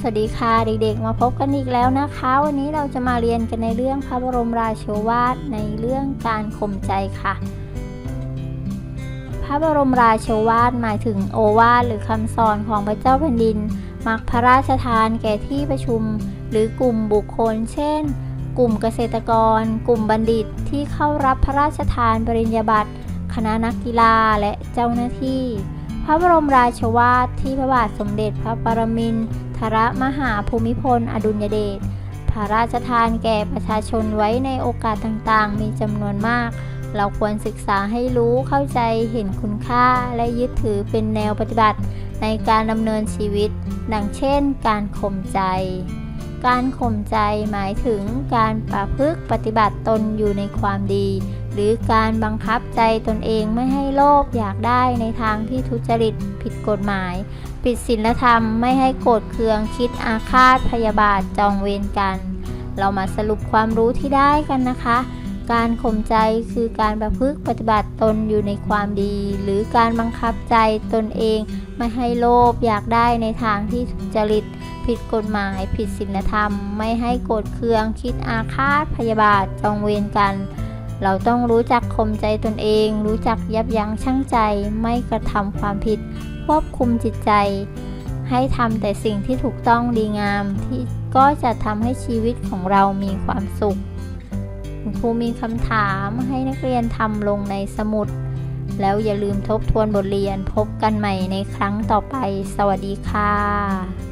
สวัสดีค่ะเด็กๆ มาพบกันอีกแล้วนะคะ วันนี้เราจะมาเรียนกันในเรื่องพระบรมราโชวาทในเรื่องการข่มใจค่ะ พระบรมราโชวาทหมายถึงโอวาทหรือคำสอนของพระเจ้าแผ่นดิน มักพระราชทานแก่ที่ประชุม หรือกลุ่มบุคคล เช่น กลุ่มเกษตรกร กลุ่มบัณฑิตที่เข้ารับพระราชทานปริญญาบัตรคณะนักกีฬาและเจ้าหน้าที่ พระบรมราชวาทที่พระบาทสมเด็จพระปรมินทรมหาภูมิพล อดุลยเดชพระราชทานแก่ประชาชนไว้ในโอกาสต่างๆ มีจำนวนมาก เราควรศึกษาให้รู้เข้าใจเห็นคุณค่าและยึดถือเป็นแนวปฏิบัติในการดำเนินชีวิต ดังเช่น การข่มใจ การข่มใจหมายถึงการประพฤติปฏิบัติตนอยู่ในความดี หรือการบังคับใจตนเองไม่ให้โลภอยากได้ในทางที่ทุจริตผิดกฎหมาย ผิดศีลธรรมไม่ให้โกรธเคืองคิดอาฆาตพยาบาทจองเวรกัน เรามาสรุปความรู้ที่ได้กันนะคะ การข่มใจคือการประพฤติปฏิบัติตนอยู่ในความดี หรือการบังคับใจตนเอง ไม่ให้โลภอยากได้ในทางที่จริตผิดกฎหมาย ผิดศีลธรรม ไม่ให้โกรธเคือง คิดอาฆาตพยาบาทจองเวรกัน เราต้องรู้จักข่มใจตนเอง รู้จักยับยั้งชั่งใจ ไม่กระทำความผิด ควบคุมจิตใจ ให้ทำแต่สิ่งที่ถูกต้องดีงามที่ก็จะทำให้ชีวิตของเรามีความสุขครูมีคำถามให้นักเรียนทำลงในสมุด แล้วอย่าลืมทบทวนบทเรียนพบกันใหม่ในครั้งต่อไป สวัสดีค่ะ